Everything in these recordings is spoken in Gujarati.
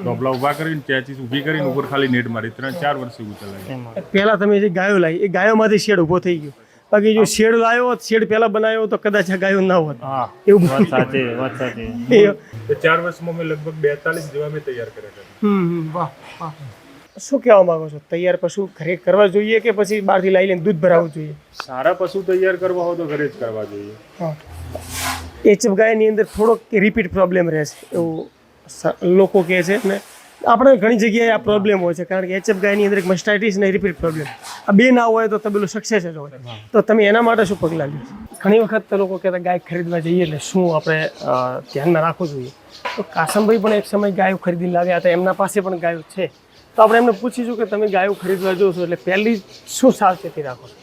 ઢોબલા ઊભા કરીને ચેચીસ ઊભી કરીને ઉપર ખાલી નેટ મારી. ત્રણ ચાર વર્ષ એવું ચલાવી પહેલા તમે જે ગાયો લાવી એ ગાયોમાંથી શેડ ઊભો થઈ ગયો. બાકી જો શેડ લાવ્યો હોત શેડ પહેલા બનાવ્યો તો કદાચ આ ગાયો ના હોત. એવું વાત સાચી વાત સાચી. તો ચાર વર્ષમાં મેં લગભગ બેતાલીસ જેવા મેં તૈયાર કર્યા હમ વાહ વાહ. શું કહેવા માંગો છો? તૈયાર પશુ ઘરે કરવા જોઈએ કે પછી બહારથી લાવી લઈને દૂધ ભરાવવું જોઈએ? સારા પશુ તૈયાર કરવા હોય તો ઘરે જ કરવા જોઈએ. એચ એચએફ ગાયની અંદર થોડોક રિપીટ પ્રોબ્લેમ રહે છે એવું લોકો કહે છે ને, આપણે ઘણી જગ્યાએ આ પ્રોબ્લેમ હોય છે, કારણ કે એચએફ ગાયની અંદર એક મસ્ટાઇટિસ ને રિપીટ પ્રોબ્લેમ આ બે ના હોય તો તબેલું સક્સેસ જ હોય. તો તમે એના માટે શું પગલાં લ્યો? ઘણી વખત લોકો કહેતા ગાય ખરીદવા જઈએ એટલે શું આપણે ધ્યાનમાં રાખવું જોઈએ? તો કાસમભાઈ પણ એક સમય ગાયો ખરીદી લાવ્યા હતા, એમના પાસે પણ ગાયો છે. તો આપણે એમને પૂછીશું કે તમે ગાયો ખરીદવા જો છો એટલે પહેલી શું સાવચેતી રાખો છો?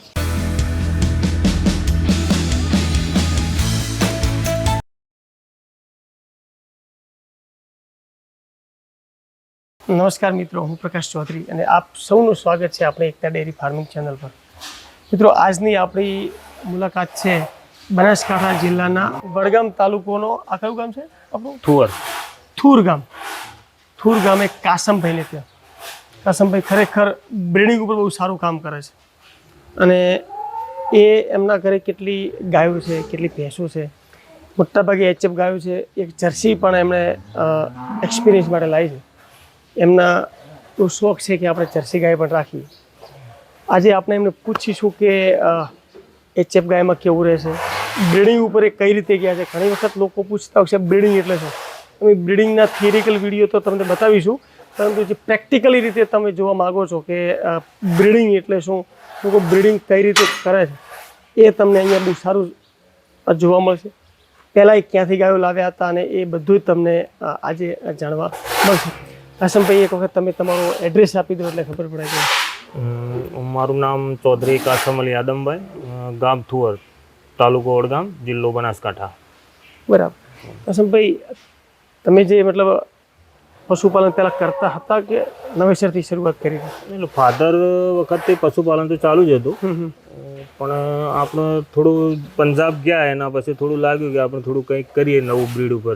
નમસ્કાર મિત્રો હું પ્રકાશ ચૌધરી અને આપ સૌનું સ્વાગત છે આપણે એકતા ડેરી ફાર્મિંગ ચેનલ પર. મિત્રો આજની આપણી મુલાકાત છે બનાસકાંઠા જિલ્લાના વડગામ તાલુકોનો આ કયું ગામ છે આપણું? થુવર. થુર ગામ. થુર ગામે કાસમભાઈને ત્યાં. કાસમભાઈ ખરેખર બ્રિડિંગ ઉપર બહુ સારું કામ કરે છે. અને એ એમના ઘરે કેટલી ગાયો છે કેટલી ભેંસો છે. મોટાભાગે એચએફ ગાયો છે. એક જર્સી પણ એમણે એક્સપિરિયન્સ માટે લાવી છે. એમના એવો શોખ છે કે આપણે જર્સી ગાય પણ રાખીએ. આજે આપણે એમને પૂછીશું કે એચએફ ગાયમાં કેવું રહેશે? બ્રિડિંગ ઉપર એ કઈ રીતે ગયા છે? ઘણી વખત લોકો પૂછતા હોય છે, બ્રિડિંગ એટલે શું? અમે બ્રિડિંગના થિયરિકલ વીડિયો તો તમને બતાવીશું, પરંતુ જે પ્રેક્ટિકલી રીતે તમે જોવા માગો છો કે બ્રિડિંગ એટલે શું? લોકો બ્રિડિંગ કઈ રીતે કરે છે? એ તમને અહીંયા બહુ સારું જોવા મળશે. પહેલાં એ ક્યાંથી ગાયો લાવ્યા હતા અને એ બધું જ તમને આજે જાણવા મળશે. કાસમભાઈ એક વખત તમે તમારું એડ્રેસ આપી દો એટલે ખબર પડે કે મારું નામ ચૌધરી કાસમ અલી આદમભાઈ ગામ થુવર તાલુકો વડગામ જિલ્લો બનાસકાંઠા. બરાબર. કાસમભાઈ તમે જે મતલબ પશુપાલન પહેલાં કરતા હતા કે નવેસરથી શરૂઆત કરી? એટલે ફાધર વખતે પશુપાલન તો ચાલુ જ હતું. પણ આપણે થોડું પંજાબ ગયા એના પછી થોડું લાગ્યું કે આપણે થોડું કંઈક કરીએ નવું બ્રીડ ઉપર.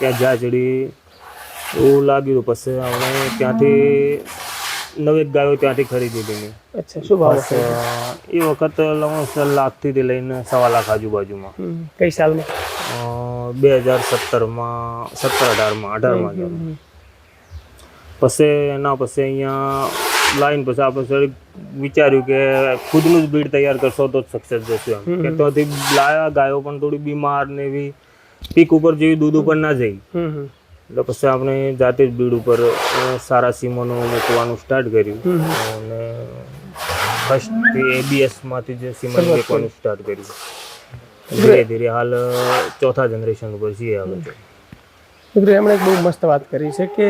ત્યાં જ્યાં ચડી એવું લાગ્યું પછી અમે ત્યાંથી નવી ગાયો ત્યાંથી ખરીદી હતી અચ્છા શું ભાવ એ વખત લગભગ લાખથી થી લઈને સવા લાખ આજુબાજુમાં. કઈ સાલમાં બે હજાર સત્તરમાં સત્તર અઢારમાં અઢારમાં પછી એના પછી અહીંયા લાઈન પછી આપણે વિચાર્યું કે ખુદનું જ બીડ તૈયાર કરશો તો જ સક્સેસ જશું એમ. કે ત્યાંથી લાયા ગાયો પણ થોડી બીમાર ને એવી પીક ઉપર જેવી દૂધ ઉપર ના જઈ. એટલે પછી આપણે જાતે જ બીડ ઉપર સારા સીમોનું મૂકવાનું સ્ટાર્ટ કર્યું. અને ફર્સ્ટ એબીએસમાંથી જે સીમન મૂકવાનું સ્ટાર્ટ કર્યું. ધીરે ધીરે હાલ ચોથા જનરેશન ઉપર છીએ હવે મિત્રો એમણે બહુ મસ્ત વાત કરી છે કે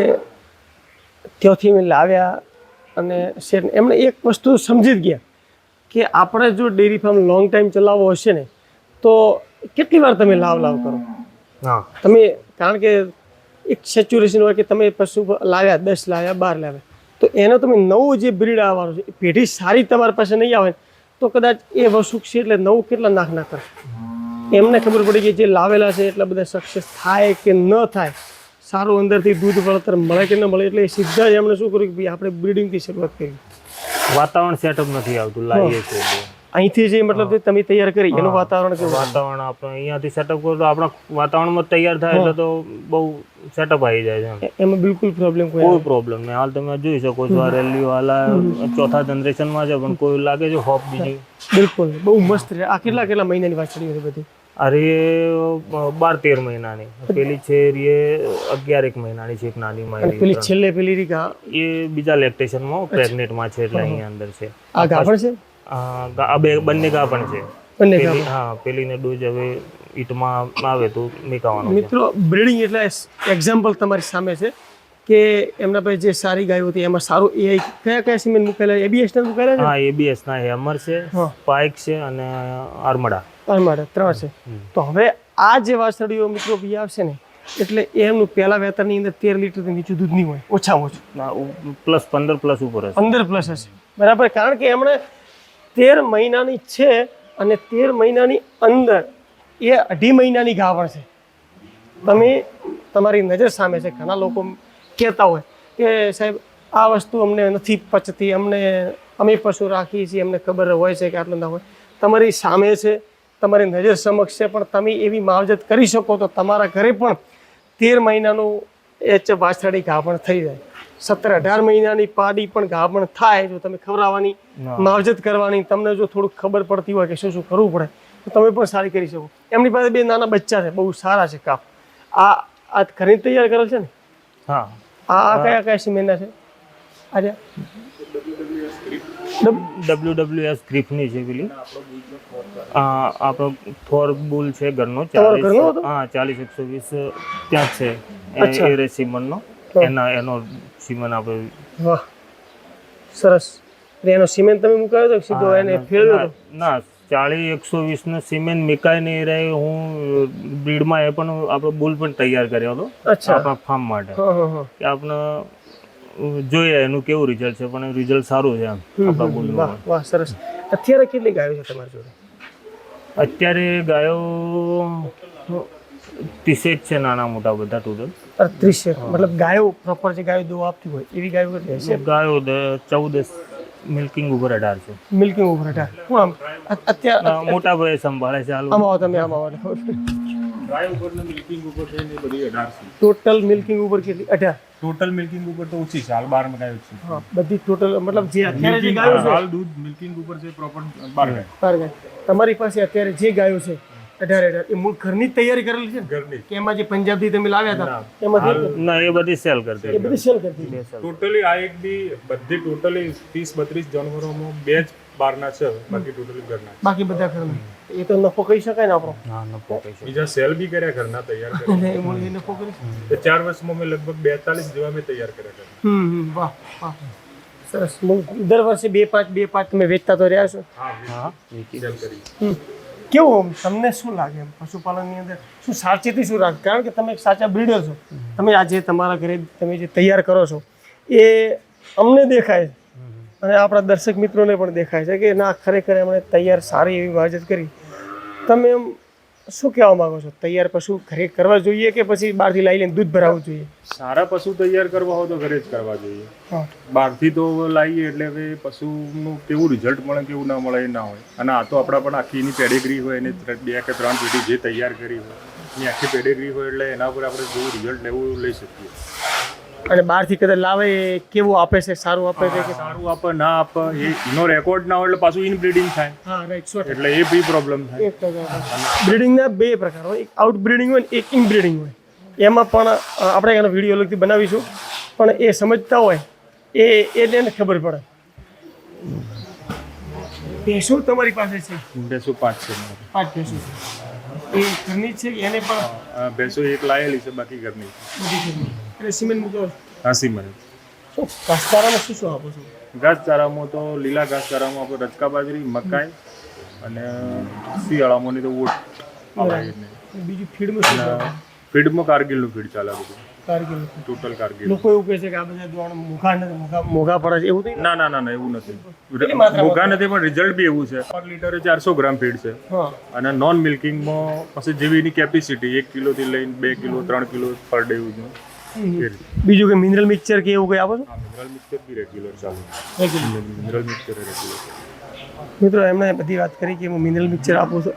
ત્યાંથી મેં લાવ્યા અને શેર એમણે એક વસ્તુ સમજી જ ગયા કે આપણે જો ડેરી ફાર્મ લોંગ ટાઈમ ચલાવવો હશે ને તો કેટલી વાર તમે લાવ લાવ કરો? હા. તમે કારણ કે એક સેચ્યુરેશન હોય કે તમે પશુ લાવ્યા, દસ લાવ્યા, બાર લાવ્યા, તો એનો તમે નવું જે બ્રીડ આવવાનું છે પેઢી સારી તમારી પાસે નહીં આવે તો કદાચ એ વસ્તુ છે એટલે નવું કેટલા નાખ ના કરે એમને ખબર પડી કે જે લાવેલા છે, એટલા બધા સક્સેસ થાય કે ન થાય, સારું અંદરથી દૂધ વળતર મળે કે ન મળે, એટલે સીધા જ એમણે શું કર્યું કે ભાઈ આપણે બ્રીડિંગથી શરૂઆત કરી વાતાવરણ સેટઅપ નથી આવતું લાવીએ છીએ. અહીંથી જે મતલબ તમે તૈયાર કરી એનું વાતાવરણ કેવું વાતાવરણ આપણે અહીંયાથી સેટઅપ કરો તો આપણા વાતાવરણમાં તૈયાર થાય એટલે તો બહુ સેટઅપ આવી જાય છે એમ. બિલકુલ પ્રોબ્લેમ કોઈ કોઈ પ્રોબ્લેમ નહીં. હાલ તમે જોઈ શકો છો આ રેલી વાલા ચોથા જનરેશનમાં છે પણ કોઈ લાગે છે હોપ બીજી. બિલકુલ. બહુ મસ્ત રહે આ કેટલા કેટલા મહિનાની વાછડીઓ છે બધી? અરે બાર તેર મહિનાની. પેલી છે એ અગિયાર એક મહિનાની છે એક નાની મારી પેલી છેલ્લે પેલી રીકા એ બીજા લેક્ટેશનમાં પ્રેગ્નેન્ટમાં છે એટલે અહીંયા અંદર છે. આ ગાભણ છે? આ બે બંને ગા પણ છે. બંને પેલી હા પેલીને ડોઝ હવે ઈટમાં આવે તો મેકાવાનો છે. મિત્રો બ્રીડિંગ એટલે એક્ઝામ્પલ તમારી સામે છે કે એમના પાસે જે સારી ગાયો હતી એમાં સારું એ કયા કયા સિમેન્ટ મૂકેલા એબીએસ ના મૂકેલા છે? હા એબીએસ ના હેમર છે હા. સ્પાઇક છે અને આર્મડા ત્રણ માટે ત્રણ છે. તો હવે આ જે વાસળીઓ મિત્રો બી આવશે ને એટલે એમનું પહેલા વેતરની અંદર તેર લીટરથી નીચું દૂધ નહીં હોય. ઓછામાં ઓછું. પ્લસ પંદર પ્લસ ઉપર હશે. પંદર પ્લસ હશે. બરાબર? કારણ કે એમણે તેર મહિનાની છે અને તેર મહિનાની અંદર એ અઢી મહિનાની ગાવણ છે. તમે તમારી નજર સામે છે. ઘણા લોકો કહેતા હોય કે સાહેબ, આ વસ્તુ અમને નથી પચતી, અમને અમે પશુ રાખીએ છીએ, અમને ખબર હોય છે કે આટલું ના હોય. તમારી સામે છે, તમારી નજર સમક્ષ છે, પણ તમે એવી માવજત કરી શકો તો તમારા ઘરે પણ તેર મહિનાનું એચ વાછરાડી ગાભણ થઈ જાય. સત્તર અઢાર મહિનાની પાડી પણ ગાભણ થાય જો તમે ખવડાવવાની માવજત કરવાની તમને જો થોડુંક ખબર પડતી હોય કે શું શું કરવું પડે તો તમે પણ સારી કરી શકો. એમની પાસે બે નાના બચ્ચા છે બહુ સારા છે કાપ. આ આ ઘરે તૈયાર કરેલ છે ને? હા. આ કયા કયા સિમેન્ટના છે? આજે? ડબલ્યુ ડબલ્યુ એસ ગ્રીફની છે પેલી. આપણો થોર બુલ છે ઘરનો ચાલીસ હા ચાલીસ એકસો વીસ ત્યાં છે. એ-. એના એનો સિમેન આપણે વાહ. સરસ. એનો સિમેન્ટ તમે મુકાયો તો સીધો એને ફેરવ્યો ના ચાલીસ એકસો વીસ નો સિમેન્ટ મિકાઈ નહીં રહે હું બ્રીડમાં એ પણ આપણો બુલ પણ તૈયાર કર્યો હતો. આપણા ફાર્મ માટે. કે આપણે જોઈએ એનું કેવું રિઝલ્ટ છે પણ રિઝલ્ટ સારું છે એમ આપણા વાહ વાહ સરસ. અત્યારે કેટલી ગાયો છે તમારી જોડે? અત્યારે ગાયો ત્રીસેક છે નાના મોટા બધા ટોટલ ત્રીસ છે મતલબ ગાયો પ્રોપર જે ગાયો દો આપતી હોય એવી ગાયો રહેશે ગાયો ચૌદ મિલ્કિંગ ઉપર અઢાર છે. મિલ્કિંગ ઉપર અઢાર. હું આમ અત્યારે મોટા ભાઈ સંભાળે છે હાલ આમ આવો તમે આમ આવો. ગાય ઉપર મિલ્કિંગ ઉપર છે ને એ બધી અઢારસો ટોટલ મિલ્કિંગ ઉપર કેટલી? અઢાર. ટોટલ મિલ્કિંગ ઉપર તો ઓછી છે હાલ બાર ગાયો છે. બધી ટોટલ મતલબ જે અત્યારે જે ગાયો છે. હાલ દૂધ મિલ્કિંગ ઉપર છે પ્રોપર બાર ગાય. બાર ગાય. તમારી પાસે અત્યારે જે ગાયો છે અઢાર અઢાર. એ મૂળ ઘરની જ તૈયારી કરેલી છે ઘરની. કે એમાં જે પંજાબથી તમે લાવ્યા હતા એમાંથી ના એ બધી સેલ કરતી એ બધી સેલ કરતી ટોટલી આ એક બી બધી ટોટલી ત્રીસ બત્રીસ જાનવરોમાં બે જ બારના છે બાકી ટોટલી ઘરના બાકી બધા ઘરના. એ તો નફો કહી શકાય ને આપણો? હા નફો કહી શકાય. બીજા સેલ બી કર્યા ઘરના તૈયાર કર્યા. એ મૂળ નફો કરી ચાર વર્ષમાં મેં લગભગ બેતાલીસ જેવા મેં તૈયાર કર્યા ઘરના. હમ હમ, વાહ વાહ. સરસ. દર વર્ષે બે પાંચ બે પાંચ તમે વેચતા તો રહ્યા છો? હા હા સેલ કરી હમ. કેવું તમને શું લાગે પશુપાલનની અંદર? શું સાવચેતી શું રાખ? કારણ કે તમે એક સાચા બ્રીડર છો. તમે આજે તમારા ઘરે તમે જે તૈયાર કરો છો, એ અમને દેખાય અને આપણા દર્શક મિત્રોને પણ દેખાય છે કે ના, ખરેખર એમણે તૈયાર સારી એવી વાજત કરી. તમે એમ શું કહેવા માંગો છો? તૈયાર પશુ ઘરે કરવા જોઈએ કે પછી બહારથી લાવી લઈને દૂધ ભરાવવું જોઈએ? સારા પશુ તૈયાર કરવા હોય તો ઘરે જ કરવા જોઈએ. બહારથી તો લાવીએ એટલે હવે પશુનું કેવું રિઝલ્ટ મળે કેવું ના મળે એ ના હોય. અને આ તો આપણા પણ આખી એની પેડેગ્રી હોય એને બે કે ત્રણ પેઢી જે તૈયાર કરી હોય એની આખી પેડેગ્રી હોય એટલે એના પર આપણે જેવું રિઝલ્ટ લેવું લઈ શકીએ. અને બહારથી કદાચ લાવે એ કેવું આપે છે? સારું આપે છે કે સારું આપે ના આપે એ એનો રેકોર્ડ ના હોય એટલે પાછું ઇન બ્રીડિંગ થાય. હા રાઈટ સો એટલે એ બી પ્રોબ્લેમ થાય. બ્રીડિંગના બે પ્રકાર હોય. એક આઉટ બ્રીડિંગ હોય ને એક ઇન બ્રીડિંગ હોય. એમાં પણ આપણે એનો વીડિયો અલગથી બનાવીશું. પણ એ સમજતા હોય એ એને ખબર પડે. ભેંસો તમારી પાસે છે? ભેંસો પાંચ છે પાંચ ભેંસો છે. એ ઘરની છે એને પણ ભેંસો એક લાયેલી છે બાકી ઘરની. એટલે સિમેન્ટ મૂકો હા સિમેન્ટ. શું ઘાસચારામાં શું શું આપો છો? ઘાસચારામાં તો લીલા ઘાસચારામાં આપણે રચકા બાજરી મકાઈ અને શિયાળામાં તો ઓટ. બીજું ફીડમાં ફીડમાં કારગીલનું ફીડ ચાલે બધું. Cargill total Cargill. લોકો એવું કહે છે કે આ બધા દોણ મોઘા નથી મોઘા પડે છે. એવું નહીં ના ના ના ના એવું નથી? મોઘા નથી પણ રિઝલ્ટ બી એવું છે. પર લીટરે ચારસો ગ્રામ ફીડ છે. અને નોન મિલ્કિંગમાં પછી જેવી એની કેપેસિટી એક કિલોથી લઈને બે કિલો ત્રણ કિલો પર ડે એવું છે. બીજું કે મિનરલ મિક્સચર કે એવું કંઈ આવે છો? મિનરલ મિક્સર બી રેગ્યુલર ચાલુ મિનરલ મિક્સર રેગ્યુલર મિત્રો એમણે બધી વાત કરી કે હું મિનરલ મિક્સચર આપું છું.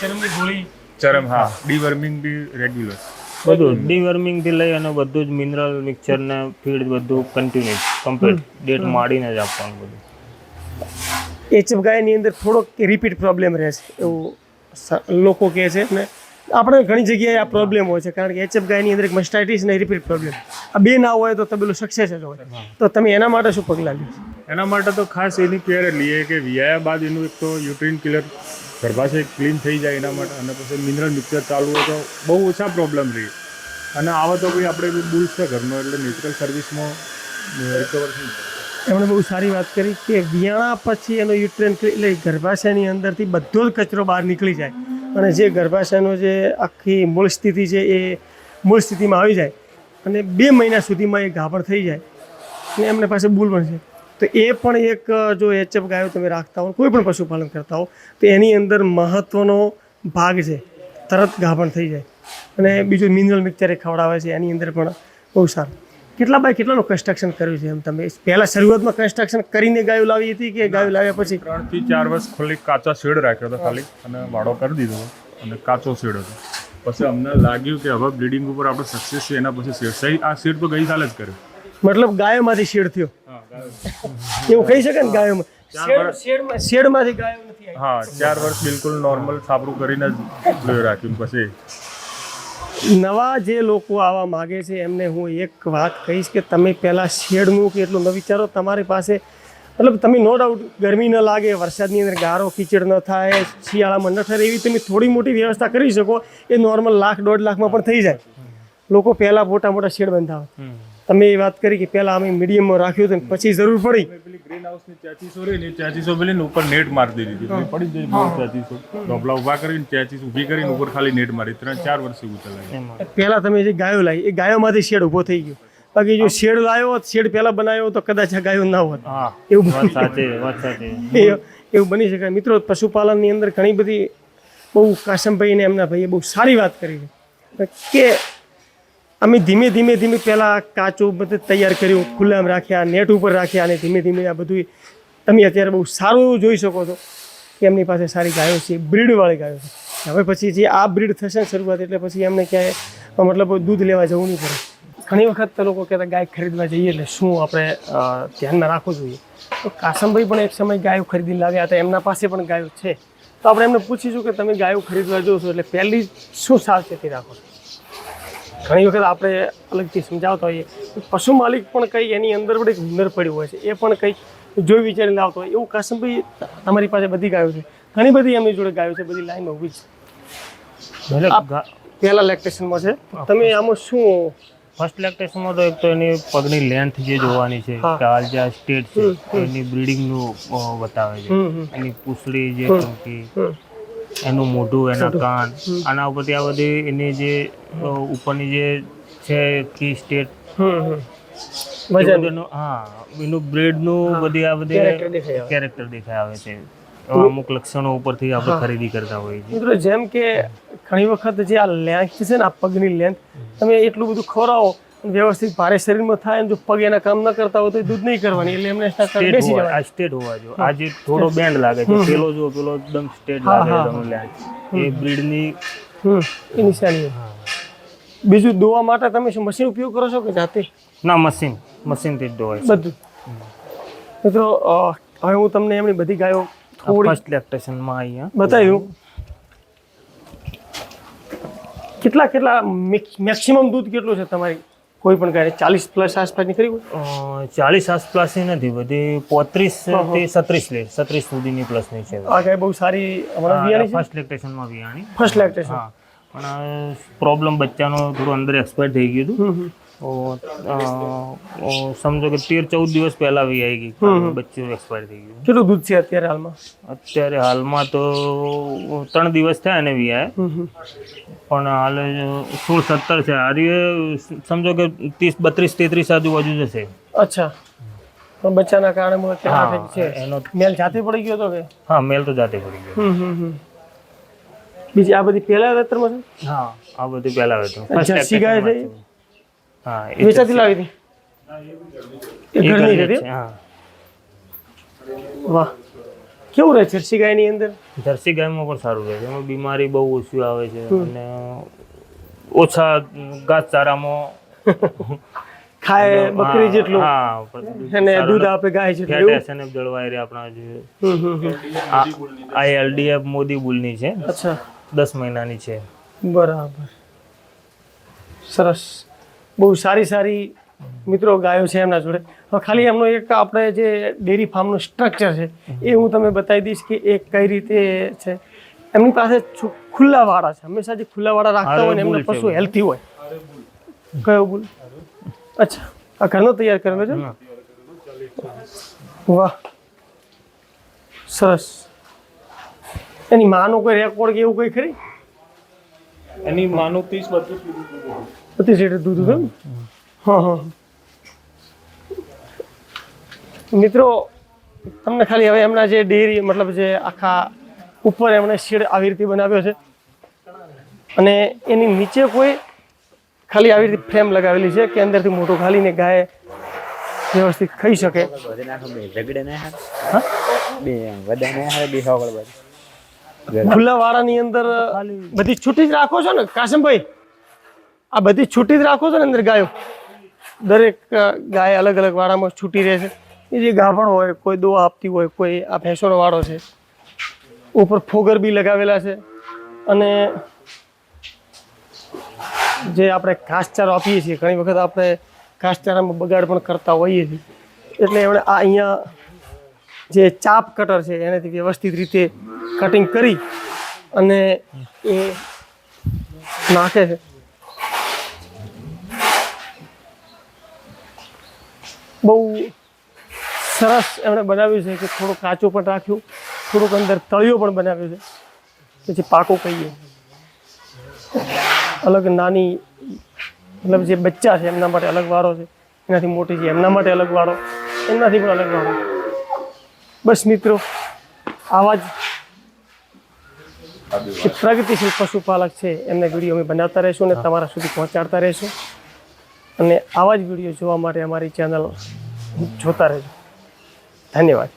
ચરમની ગોળી ચરમ હા. ડીવર્મિંગ બી રેગ્યુલર બધું ડીવર્મિંગથી લઈ અને બધું જ મિનરલ મિક્સર ને ફીડ બધું કન્ટિન્યુ કમ્પ્લીટ ડેટ માડીને જ આપવાનું બધું. એચએફ ગાયની અંદર થોડોક રિપીટ પ્રોબ્લેમ રહે છે એવું લોકો કહે છે ને. આપણે ઘણી જગ્યાએ આ પ્રોબ્લેમ હોય છે કારણ કે એચએફ ગાયની અંદર એક મસ્ટાઇટિસ ને રિપીટ પ્રોબ્લેમ આ બે ના હોય તો તબેલું સક્સેસ જ હોય. તો તમે એના માટે શું પગલાં લ્યો? એના માટે તો ખાસ એની કેર લઈએ કે વિયાયા બાદ એનું એક તો યુટ્રીન ક્લિયર ગર્ભાશય ક્લીન થઈ જાય એના માટે અને પછી મિનરલ મિક્સર ચાલુ હોય તો બહુ ઓછા પ્રોબ્લેમ રહે. અને આવા તો કોઈ આપણે બુલ છે ઘરનો એટલે નેચરલ સર્વિસમાં રિકવર થઈ એમણે બહુ સારી વાત કરી કે વિયાણા પછી એનો યુટ્રેન એટલે ગર્ભાશયની અંદરથી બધો જ કચરો બહાર નીકળી જાય. અને જે ગર્ભાશયનો જે આખી મૂળ સ્થિતિ છે એ મૂળ સ્થિતિમાં આવી જાય. અને બે મહિના સુધીમાં એ ગાભણ થઈ જાય. અને એમને પાસે બુલ પણ છે. તો એ પણ એક જો એચએફ ગાયો તમે રાખતા હો કોઈ પણ પશુપાલન કરતા હો તો એની અંદર મહત્ત્વનો ભાગ છે તરત ગાભણ થઈ જાય. અને બીજું મિનરલ મિક્સર એ ખવડાવે છે એની અંદર પણ બહુ સારું. કેટલા બાય કેટલાનું કન્સ્ટ્રક્શન કર્યું છે એમ તમે? પહેલા શરૂઆતમાં કન્સ્ટ્રક્શન કરીને ગાયો લાવી હતી કે ગાયો લાવ્યા પછી? ત્રણથી ચાર વર્ષ ખાલી કાચા શેડ રાખ્યો હતો ખાલી અને વાડો કરી દીધો અને કાચો શેડ હતો. પછી અમને લાગ્યું કે હવે બ્લીડિંગ ઉપર આપણે સક્સેસ છે એના પછી શેડ. સહી આ શેડ તો ગઈ સાલ જ કર્યો. મતલબ ગાયોમાંથી શેડ થયો? એવું કહી શકે ને ગાયોમાં? શેડમાંથી ગાયો નથી હા ચાર વર્ષ બિલકુલ નોર્મલ સાપરું કરીને જ રાખ્યું પછી. નવા જે લોકો આવવા માગે છે એમને હું એક વાત કહીશ કે તમે પહેલાં શેડનું કે એટલું ન વિચારો. તમારી પાસે મતલબ તમે નો ડાઉટ ગરમી ન લાગે વરસાદની અંદર ગારો કીચડ ન થાય શિયાળામાં ન થાય એવી તમે થોડી મોટી વ્યવસ્થા કરી શકો. એ નોર્મલ લાખ દોઢ લાખમાં પણ થઈ જાય. લોકો પહેલાં મોટા મોટા શેડ બંધાવે. તમે એ વાત કરી કે પહેલા અમે મીડિયમમાં રાખ્યું હતું પછી જરૂર પડી. ગ્રીન હાઉસની ચાચીસો રહી ને ચાચીસો પેલી ને ઉપર નેટ મારી દીધી હતી. પડી જઈ ચાચીસો. ઢોબલા ઊભા કરીને ચાચીસ ઊભી કરીને ઉપર ખાલી નેટ મારી. ત્રણ ચાર વર્ષ એવું ચલાવી. પહેલા તમે જે ગાયો લાવી એ ગાયોમાંથી શેડ ઊભો થઈ ગયો. બાકી જો શેડ લાવ્યો હોત શેડ પહેલા બનાવ્યો તો કદાચ આ ગાયો ના હોત. એવું વાત સાચી વાત સાચી. એવું બની શકાય. મિત્રો પશુપાલનની અંદર ઘણી બધી બહુ કાશમભાઈ ને એમના ભાઈએ બહુ સારી વાત કરી છે. કે અમે ધીમે ધીમે ધીમે પહેલાં કાચું બધું તૈયાર કર્યું ખુલ્લામ રાખ્યા નેટ ઉપર રાખ્યા અને ધીમે ધીમે આ બધું તમે અત્યારે બહુ સારું એવું જોઈ શકો છો કે એમની પાસે સારી ગાયો છે, બ્રીડવાળી ગાયો છે. હવે પછી જે આ બ્રીડ થશે શરૂઆત એટલે પછી એમને ક્યાંય મતલબ દૂધ લેવા જવું નહીં પડે. ઘણી વખત તો લોકો કહેતા ગાય ખરીદવા જઈએ એટલે શું આપણે ધ્યાનમાં રાખવું જોઈએ. તો કાસમભાઈ પણ એક સમય ગાયો ખરીદીને લાવ્યા હતા, એમના પાસે પણ ગાયો છે. તો આપણે એમને પૂછીશું કે તમે ગાયો ખરીદવા જો છો એટલે પહેલી શું સાવચેતી રાખો છો? ઘણી વખત આપણે અલગથી સમજાવતા હોઈએ. પશુ માલિક પણ કંઈ એની અંદર પણ એક હુનર પડ્યું હોય છે. એ પણ કંઈક જોઈ વિચારીને લાવતો હોય. એવું કાસમભાઈ તમારી પાસે બધી ગાયો છે. ઘણી બધી એમની જોડે ગાયો છે બધી લાઈનમાં ઊભી છે. પહેલાં લેક્ટેશનમાં છે. તમે આમાં શું ફર્સ્ટ લેક્ટેશનમાં તો એક તો એની પગની લેન્થ જે જોવાની છે. કે હાલ જે સ્ટેટ છે એની બ્રીડિંગનું બતાવે છે. એની પૂછડી જે. ટૂંકી એનું મોઢું એના કાન આના ઉપરથી આ બધી એની જે ઉપરની જે છે કી સ્ટેટ. હમ હમ. એ વજન બધાનું હા એનું બ્રેડનું બધી આ બધી. કેરેક્ટર દેખાઈ આવે. છે. અમુક લક્ષણો ઉપરથી આપણે ખરીદી કરતા હોઈએ છીએ. મિત્રો જેમ કે ઘણી વખત જે આ લેન્થ છે ને આ પગની લેન્થ તમે એટલું બધું ખવડાવો અને વ્યવસ્થિત ભારે શરીરમાં થાય અને જો પગ એના કામ ન કરતા હોય તો દૂધ નહીં કરવાની એટલે એમને બેસી જવાય આ સ્ટેટ હોવા જો આ જે થોડો બેન્ડ લાગે છે. પેલો જો પેલો એકદમ સ્ટેટ લાગે હા, એ બ્રીડની એ નિશાની બીજું દોવા માટે તમે શું મશીન ઉપયોગ કરો છો કે જાતે? ના મશીન મશીનથી જ દોવાય બધું. મિત્રો હવે હું તમને એમની બધી ગાયો થોડી ફર્સ્ટ લેક્ટેશનમાં અહીંયા. બતાવ્યું. કેટલા કેટલા મેક્સિમમ દૂધ કેટલું છે તમારી? કોઈ પણ કહે ચાલીસ પ્લસ આસપાસની ખરી હોય? ચાલીસ આસપાસની નથી બધી પોત્રીસથી સત્રીસ લે. સત્રીસ સુધીની પ્લસની છે. આ ગાય બહુ સારી ફર્સ્ટ લેક્ટેશનમાં વિયાણી ફર્સ્ટ લેક્ટેશન પણ પ્રોબ્લેમ બચ્ચાનો થોડું અંદર એક્સપાયર થઈ ગયું હતું. સમજો કે તેર ચૌદ દિવસ પહેલા વિયાઈ ગઈ બચ્ચું એક્સપાયર થઈ ગયું કેટલું દૂધ છે અત્યારે હાલમાં અત્યારે હાલમાં તો ત્રણ દિવસ થયા એને વિયાય હમ હમ. પણ હાલ સોળ સત્તર છે. હારી સમજો કે ત્રીસ બત્રીસ તેત્રીસ આજુબાજુ જશે. અચ્છા. પણ બચ્ચાના કારણે મને કેટલા હા કંઈક છે એનો મેલ જાતે પડી ગયો હતો કે? હા મેલ તો જાતે પડી ગયો. હમ હમ હમ. બીજી આ બધી પહેલા વેતરમાં છે? હા આ બધું પહેલા હતું આ જર્સી ગાય છે. એ? હા વેચાતી લાવી હતી? એ એ ઘરની ઘરની હતી હા. વાહ. કેવું રહે જર્સી ગાયની અંદર? જર્સી ગાયમાં પણ સારું રહે છે. એમાં બીમારી બહુ ઓછી આવે છે અને ઓછા ઘાસચારામાં ખાય બકરી જેટલું. હા અને દૂધ આપે ગાય જેટલું એસએનએફ જળવાઈ રહે આપણા જે આ એલડીએફ મોદી બુલની છે. અચ્છા. દસ મહિનાની છે. બરાબર. સરસ. બહુ સારી સારી મિત્રો ગાયો છે એમના જોડે. હવે ખાલી એમનો એક આપણે જે ડેરી ફાર્મનું સ્ટ્રક્ચર છે એ હું તમને બતાવી દઈશ કે એ કઈ રીતે છે. એમની પાસે ખુલ્લા વાળા છે. હંમેશા જે ખુલ્લા વાળા રાખતા હોય ને એમના પશુ હેલ્થી હોય. કયો બુલ? અચ્છા આ ઘરનો તૈયાર કરેલો છે વાહ. સરસ. એની માનો કોઈ રેકોર્ડ કે એવું કંઈ ખરી? એની માનો ત્રીસ બત્રીસ બત્રીસ લીટર દૂધ? હા હા. મિત્રો તમને ખાલી હવે એમના જે ડેરી મતલબ જે આખા ઉપર એમણે શેડ આવી રીતે બનાવ્યો છે. અને એની નીચે કોઈ ખાલી આવી રીતે ફ્રેમ લગાવેલી છે કે અંદરથી મોટું ખાલીને ગાય વ્યવસ્થિત ખાઈ શકે. ખુલ્લા વાળાની અંદર બધી છૂટી જ રાખો છો ને કાશમભાઈ? આ બધી છૂટી જ રાખો છો ને અંદર ગાયો? દરેક ગાય અલગ અલગ વાળામાં છૂટી રહે છે. એ જે ગાભણ હોય, કોઈ દોવા આપતી હોય, કોઈ આ ભેંસોનો વાળો છે. ઉપર ફોગર બી લગાવેલા છે. અને જે આપણે ઘાસચારો આપીએ છીએ, ઘણી વખત આપણે ઘાસચારામાં બગાડ પણ કરતા હોઈએ છીએ. એટલે એમણે આ અહીંયા જે ચાપ કટર છે, એનાથી વ્યવસ્થિત રીતે કટિંગ કરી અને એ નાખે છે. બહુ સરસ એમણે બનાવ્યું છે કે થોડું કાચું પણ રાખ્યું, થોડુંક અંદર તળિયો પણ બનાવ્યો છે. પછી પાકો કહીએ. અલગ નાની, મતલબ જે બચ્ચા છે એમના માટે અલગ વાળો છે. એનાથી મોટી છે એમના માટે અલગ વાળો એમનાથી પણ અલગ વાળો. બસ મિત્રો, આવા જ પ્રગતિશીલ પશુપાલક છે એમને વીડિયો અમે બનાવતા રહીશું અને તમારા સુધી પહોંચાડતા રહીશું. અને આવા જ વીડિયો જોવા માટે અમારી ચેનલ જોતા રહેજો. ધન્યવાદ.